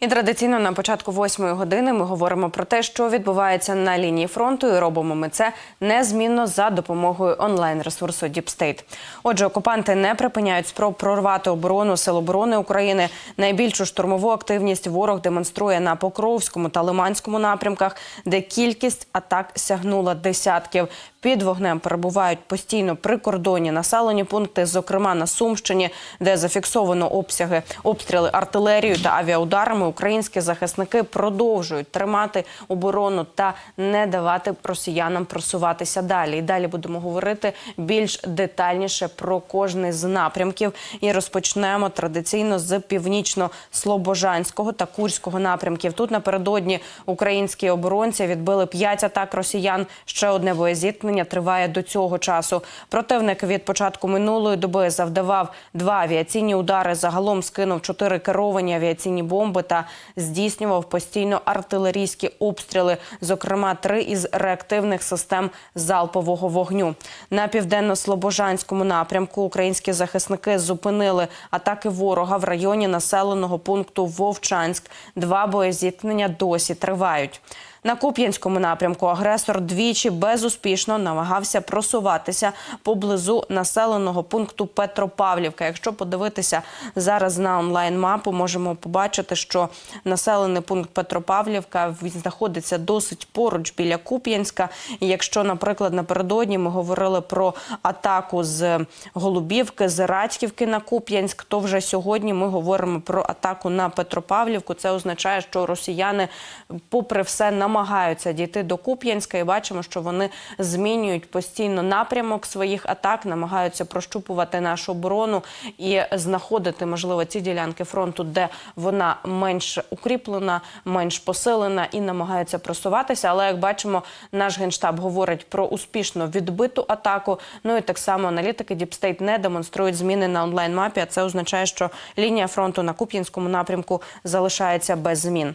І традиційно на початку восьмої години ми говоримо про те, що відбувається на лінії фронту, і робимо ми це незмінно за допомогою онлайн-ресурсу Діпстейт. Отже, окупанти не припиняють спроб прорвати оборону Сил оборони України. Найбільшу штурмову активність ворог демонструє на Покровському та Лиманському напрямках, де кількість атак сягнула десятків. Під вогнем перебувають постійно прикордонні населені пункти, зокрема на Сумщині, де зафіксовано обсяги обстріли артилерією та авіаударами. Українські захисники продовжують тримати оборону та не давати росіянам просуватися далі. І далі будемо говорити більш детальніше про кожний з напрямків. І розпочнемо традиційно з північно-слобожанського та курського напрямків. Тут напередодні українські оборонці відбили п'ять атак росіян. Ще одне боєзіткнення триває до цього часу. Противник від початку минулої доби завдавав два авіаційні удари. Загалом скинув чотири керовані авіаційні бомби та здійснював постійно артилерійські обстріли, зокрема три із реактивних систем залпового вогню. На південно-слобожанському напрямку українські захисники зупинили атаки ворога в районі населеного пункту Вовчанськ. Два боєзіткнення досі тривають. На Куп'янському напрямку агресор двічі безуспішно намагався просуватися поблизу населеного пункту Петропавлівка. Якщо подивитися зараз на онлайн-мапу, можемо побачити, що населений пункт Петропавлівка він знаходиться досить поруч біля Куп'янська. І якщо, наприклад, напередодні ми говорили про атаку з Голубівки, з Радьківки на Куп'янськ, то вже сьогодні ми говоримо про атаку на Петропавлівку. Це означає, що росіяни, попри все, намагаються дійти до Куп'янська, і бачимо, що вони змінюють постійно напрямок своїх атак, намагаються прощупувати нашу оборону і знаходити, можливо, ці ділянки фронту, де вона менш укріплена, менш посилена і намагаються просуватися. Але як бачимо, наш генштаб говорить про успішно відбиту атаку. Ну і так само аналітики Діпстейт не демонструють зміни на онлайн мапі. А це означає, що лінія фронту на Куп'янському напрямку залишається без змін.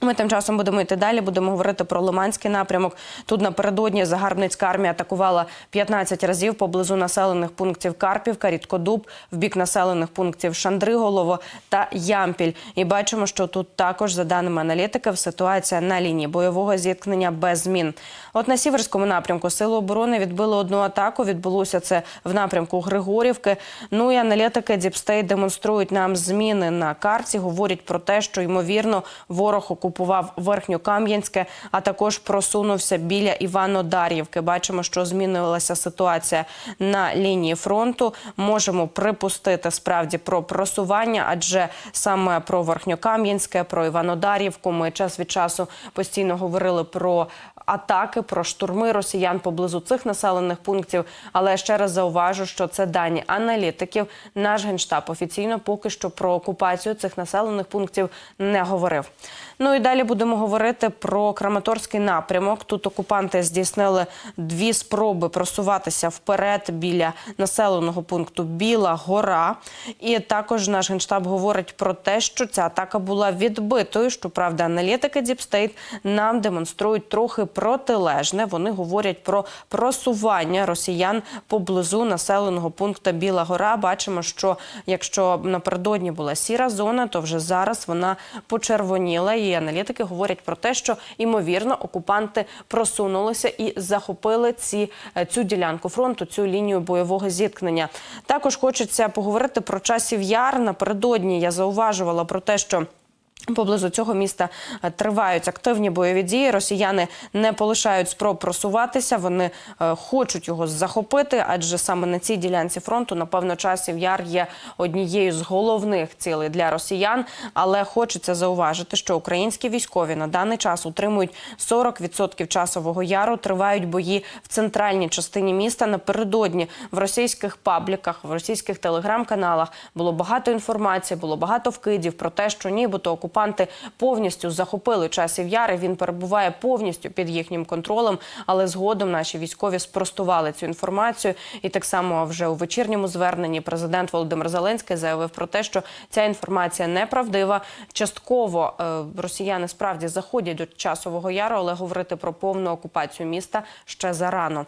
Ми тим часом будемо йти далі. Будемо говорити про Лиманський напрямок. Тут напередодні загарбницька армія атакувала 15 разів поблизу населених пунктів Карпівка, Рідкодуб, в бік населених пунктів Шандриголово та Ямпіль. І бачимо, що тут також, за даними аналітиків, ситуація на лінії бойового зіткнення без змін. От на сіверському напрямку сили оборони відбили одну атаку. Відбулося це в напрямку Григорівки. Ну і аналітики Діпстейт демонструють нам зміни на карті. Говорять про те, що ймовірно ворог окупував Верхньокам'янське, а також просунувся біля Івано-Дар'ївки. Бачимо, що змінилася ситуація на лінії фронту. Можемо припустити справді про просування, адже саме про Верхньокам'янське, про Івано-Дар'ївку ми час від часу постійно говорили про атаки, про штурми росіян поблизу цих населених пунктів. Але ще раз зауважу, що це дані аналітиків. Наш генштаб офіційно поки що про окупацію цих населених пунктів не говорив. Ну далі будемо говорити про Краматорський напрямок. Тут окупанти здійснили дві спроби просуватися вперед біля населеного пункту Біла Гора. І також наш генштаб говорить про те, що ця атака була відбитою. Щоправда, аналітики Діпстейт нам демонструють трохи протилежне. Вони говорять про просування росіян поблизу населеного пункту Біла Гора. Бачимо, що якщо напередодні була сіра зона, то вже зараз вона почервоніла. І аналітики говорять про те, що ймовірно окупанти просунулися і захопили ці цю ділянку фронту, цю лінію бойового зіткнення. Також хочеться поговорити про часів яр. Напередодні я зауважувала про те, що. Поблизу цього міста е, тривають активні бойові дії. Росіяни не полишають спроб просуватися. Вони е, хочуть його захопити, адже саме на цій ділянці фронту, напевно, часів яр є однією з головних цілей для росіян. Але хочеться зауважити, що українські військові на даний час утримують 40% часового яру. Тривають бої в центральній частині міста. Напередодні в російських пабліках, в російських телеграм-каналах було багато інформації, було багато вкидів про те, що нібито окупація окупанти повністю захопили часів яри. Він перебуває повністю під їхнім контролем. Але згодом наші військові спростували цю інформацію. І так само вже у вечірньому зверненні президент Володимир Зеленський заявив про те, що ця інформація неправдива. Частково е, росіяни справді заходять до часового яру, але говорити про повну окупацію міста ще зарано.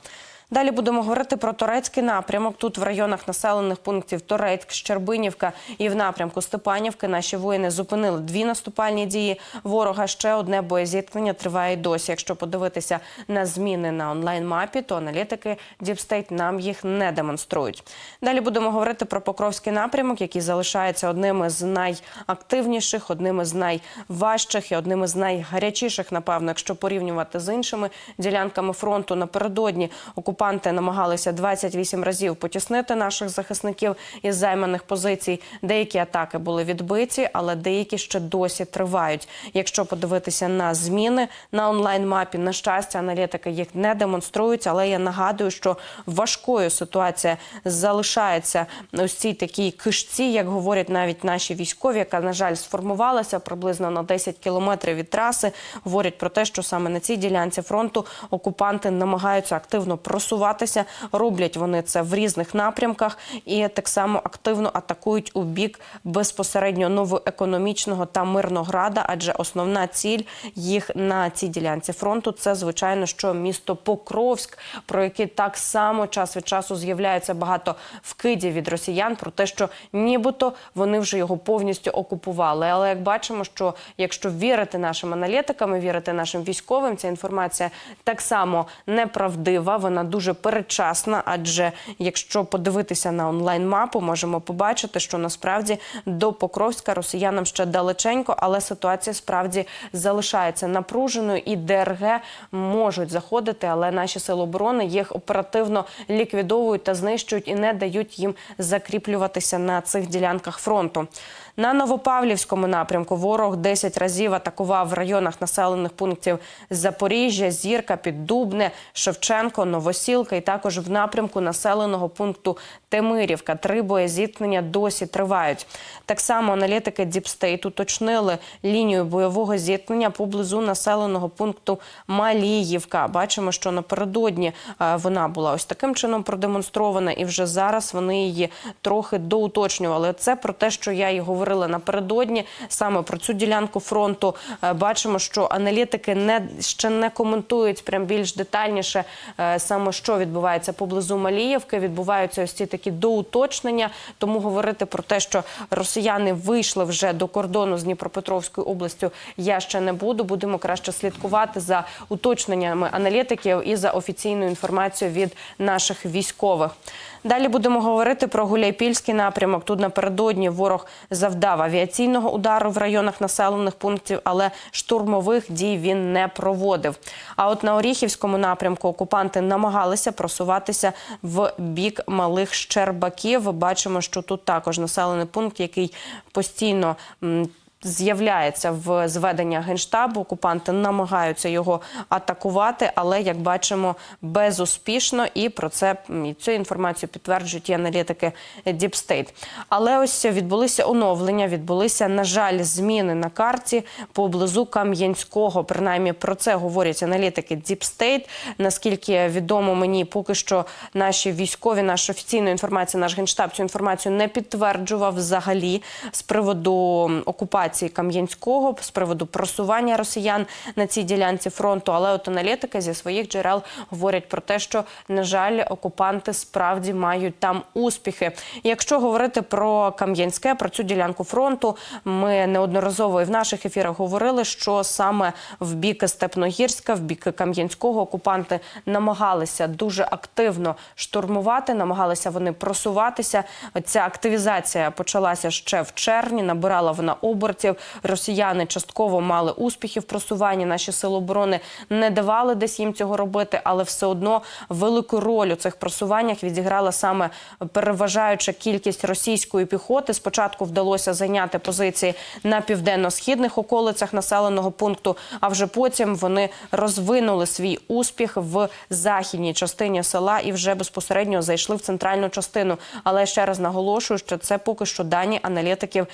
Далі будемо говорити про турецький напрямок. Тут в районах населених пунктів Торецьк, Щербинівка і в напрямку Степанівки наші воїни зупинили дві наступальні дії ворога. Ще одне боєзіткнення триває досі. Якщо подивитися на зміни на онлайн-мапі, то аналітики Діпстейт нам їх не демонструють. Далі будемо говорити про Покровський напрямок, який залишається одним із найактивніших, одним із найважчих і одним із найгарячіших, напевно, якщо порівнювати з іншими ділянками фронту. Напередодні окупанти намагалися 28 разів потіснити наших захисників із займаних позицій. Деякі атаки були відбиті, але деякі ще досі тривають. Якщо подивитися на зміни на онлайн-мапі, на щастя, аналітики їх не демонструють. Але я нагадую, що важкою ситуація залишається ось цій такій кишці, як говорять навіть наші військові, яка на жаль сформувалася приблизно на 10 кілометрів від траси. Говорять про те, що саме на цій ділянці фронту окупанти намагаються активно просуватися. Роблять вони це в різних напрямках і так само активно атакують у бік безпосередньо новоекономічного та мирнограда. Адже основна ціль їх на цій ділянці фронту це звичайно, що місто Покровськ, про яке так само час від часу з'являється багато вкидів від росіян про те, що нібито вони вже його повністю окупували. Але як бачимо, що якщо вірити нашим аналітикам, вірити нашим військовим, ця інформація так само неправдива, вона дуже передчасна. Адже якщо подивитися на онлайн-мапу, можемо побачити, що насправді до Покровська росіянам ще далеченько, але ситуація справді залишається напруженою, і ДРГ можуть заходити, але наші сили оборони їх оперативно ліквідовують та знищують і не дають їм закріплюватися на цих ділянках фронту. На Новопавлівському напрямку ворог 10 разів атакував в районах населених пунктів Запоріжжя, Зірка, Піддубне, Шевченко, Новосілка і також в напрямку населеного пункту Темирівка. Три боєзіткнення досі тривають. Так само аналітики Діпстейт уточнили лінію бойового зіткнення поблизу населеного пункту Маліївка. Бачимо, що напередодні е, вона була ось таким чином продемонстрована, і вже зараз вони її трохи доуточнювали. Це про те, що я і говорила напередодні, саме про цю ділянку фронту. Е, Бачимо, що аналітики не ще не коментують прям більш детальніше е, саме що відбувається поблизу Маліївки. Відбуваються ось ці такі доуточнення. Тому говорити про те, що росіяни вийшли вже до кордону з Дніпропетровською областю, я ще не буду. Будемо краще слідкувати за уточненнями аналітиків і за офіційною інформацією від наших військових. Далі будемо говорити про Гуляйпільський напрямок. Тут напередодні ворог завдав авіаційного удару в районах населених пунктів, але штурмових дій він не проводив. А от на Оріхівському напрямку окупанти намагалися просуватися в бік малих Щербаків. Бачимо, що тут також населений пункт, який постійно. З'являється в зведення генштабу. Окупанти намагаються його атакувати, але як бачимо, безуспішно. І про це і цю інформацію підтверджують і аналітики State. Але ось відбулися оновлення, відбулися, на жаль, зміни на карті поблизу Кам'янського. Принаймні про це говорять аналітики State. Наскільки відомо мені, поки що наші військові, наша офіційна інформація, наш генштаб цю інформацію не підтверджував взагалі з приводу м, окупації Кам'янського, з приводу просування росіян на цій ділянці фронту. Але от аналітики зі своїх джерел говорять про те, що на жаль, окупанти справді мають там успіхи. Якщо говорити про Кам'янське, про цю ділянку фронту, ми неодноразово і в наших ефірах говорили, що саме в бік Степногірська, в бік Кам'янського окупанти намагалися дуже активно штурмувати, намагалися вони просуватися. Ця активізація почалася ще в червні. Набирала вона обертів. Росіяни частково мали успіхи в просуванні. Наші сили оборони не давали десь їм цього робити, але все одно велику роль у цих просуваннях відіграла саме переважаюча кількість російської піхоти. Спочатку вдалося зайняти позиції на південно-східних околицях населеного пункту. А вже потім вони розвинули свій успіх в західній частині села і вже безпосередньо зайшли в центральну частину. Але ще раз наголошую, що це поки що дані аналітиків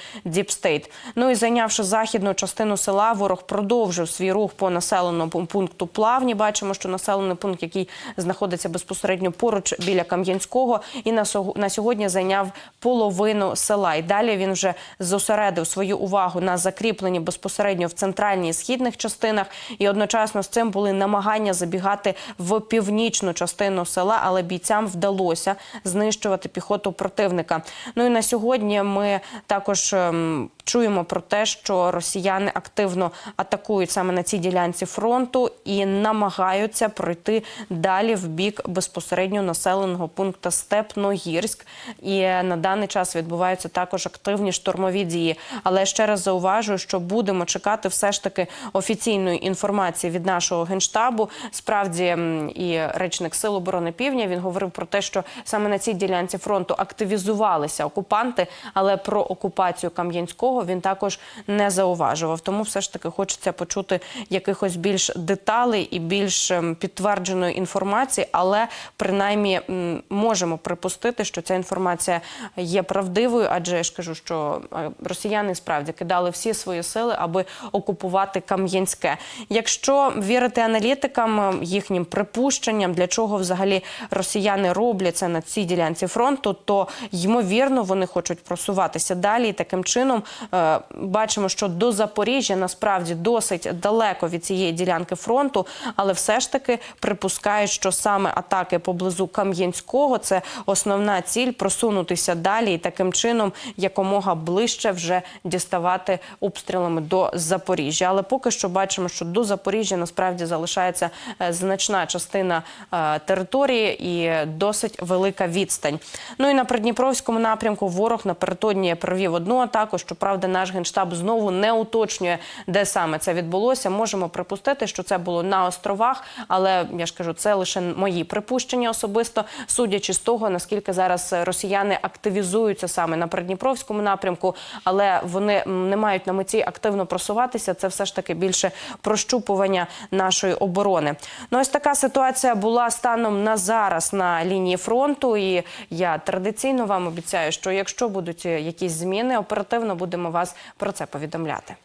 State. Ну і і зайнявши західну частину села, ворог продовжив свій рух по населеному пункту Плавні. Бачимо, що населений пункт, який знаходиться безпосередньо поруч біля Кам'янського, і на сього- на сьогодні зайняв половину села. І далі він вже зосередив свою увагу на закріпленні безпосередньо в центральній і східних частинах. І одночасно з цим були намагання забігати в північну частину села, але бійцям вдалося знищувати піхоту противника. Ну і на сьогодні ми також ем, чуємо про те, що росіяни активно атакують саме на цій ділянці фронту і намагаються пройти далі в бік безпосередньо населеного пункту Степногірськ. І на даний час відбуваються також активні штурмові дії. Але ще раз зауважую, що будемо чекати все ж таки офіційної інформації від нашого генштабу. Справді і речник Сил оборони Півдня він говорив про те, що саме на цій ділянці фронту активізувалися окупанти, але про окупацію Кам'янського він також не зауважував. Тому все ж таки хочеться почути якихось більш деталей і більш ем, підтвердженої інформації, але принаймні можемо припустити, що ця інформація є правдивою, адже я ж кажу, що е, росіяни справді кидали всі свої сили, аби окупувати Кам'янське. Якщо вірити аналітикам, е, їхнім припущенням, для чого взагалі росіяни роблять це на цій ділянці фронту, то ймовірно вони хочуть просуватися далі. І таким чином бачимо, що до Запоріжжя насправді досить далеко від цієї ділянки фронту, але все ж таки припускають, що саме атаки поблизу Кам'янського це основна ціль просунутися далі і таким чином якомога ближче вже діставати обстрілами до Запоріжжя. Але поки що бачимо, що до Запоріжжя насправді залишається е, значна частина е, території і досить велика відстань. Ну і на Придніпровському напрямку ворог напередодні провів одну атаку. Щоправда, наш генштаб знову не уточнює, де саме це відбулося. Можемо припустити, що це було на островах, але я ж кажу, це лише мої припущення особисто, судячи з того, наскільки зараз росіяни активізуються саме на Придніпровському напрямку, але вони не мають на меті активно просуватися. Це все ж таки більше прощупування нашої оборони. Ну ось така ситуація була станом на зараз на лінії фронту. І я традиційно вам обіцяю, що якщо будуть якісь зміни, оперативно будемо вас про це повідомляти.